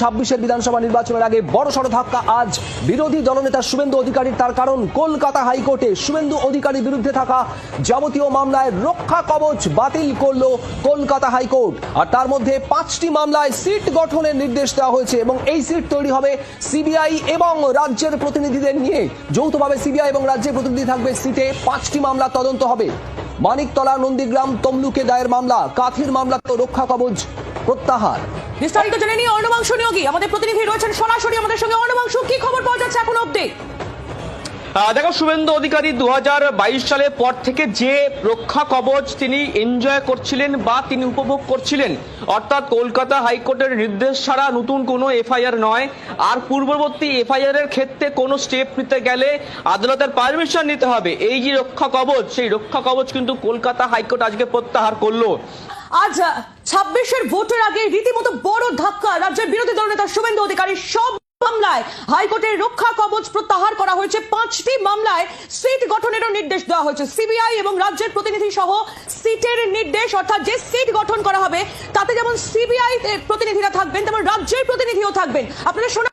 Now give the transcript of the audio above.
ছাব্বিশের বিধানসভা নির্বাচনের আগে বড় সড় ধাক্কা। আজ বিরোধী দলনেতা শুভেন্দু অধিকারীর তার কারণ। কলকাতা হাইকোর্টে শুভেন্দু অধিকারীর বিরুদ্ধে থাকা যাবতীয় মামলায় রক্ষা কবচ বাতিল করল কলকাতা হাইকোর্ট। আর তার মধ্যে পাঁচটি মামলায় সিট গঠনের নির্দেশ দেওয়া হয়েছে এবং এই সিট তৈরি হবে সিবিআই এবং রাজ্যের প্রতিনিধিদের নিয়ে। যৌথভাবে সিবিআই এবং রাজ্যের প্রতিনিধি থাকবে সিটে। পাঁচটি মামলা তদন্ত হবে। মানিকতলা, নন্দীগ্রাম, তমলুকে দায়ের মামলা, কাথির মামলা তো রক্ষা কবচ। প্রত্যাহার। বিস্তারিত জেনে নিয়ে অর্ণবাংশ নিয়োগী আমাদের প্রতিনিধি রয়েছেন সরাসরি আমাদের সঙ্গে। অর্ণবাংশ কি খবর পাওয়া যাচ্ছে এখন অব্দি দেখো শুভেন্দু অধিকারী দু সালের পর থেকে যে রক্ষা কবচ তিনি এনজয় করছিলেন বা তিনি উপভোগ করছিলেন অর্থাৎ কলকাতা হাইকোর্টের নির্দেশ ছাড়া নতুন কোনো এফআইআর নয়। আর পূর্ববর্তী এফআইআর এর ক্ষেত্রে কোনো স্টেপ নিতে গেলে আদালতের পারমিশন নিতে হবে। এই যে রক্ষা কবচ সেই রক্ষা কবচ কিন্তু কলকাতা হাইকোর্ট আজকে প্রত্যাহার করল। আজ ছাব্বিশের ভোটের আগে রীতিমতো বড় ধাক্কা। রাজ্যের বিরোধী দলনেতা শুভেন্দু অধিকারী সব মামলায় হাইকোর্টের রক্ষা কবচ প্রত্যাহার করা হয়েছে। পাঁচটি মামলায় সিট গঠনেরও নির্দেশ দেওয়া হয়েছে। সিবিআই এবং রাজ্যের প্রতিনিধি সহ সিটের নির্দেশ, অর্থাৎ যে সিট গঠন করা হবে, তাতে যেমন সিবিআই প্রতিনিধিরা থাকবেন, তেমন রাজ্যের প্রতিনিধিও থাকবেন। আপনারা শোনা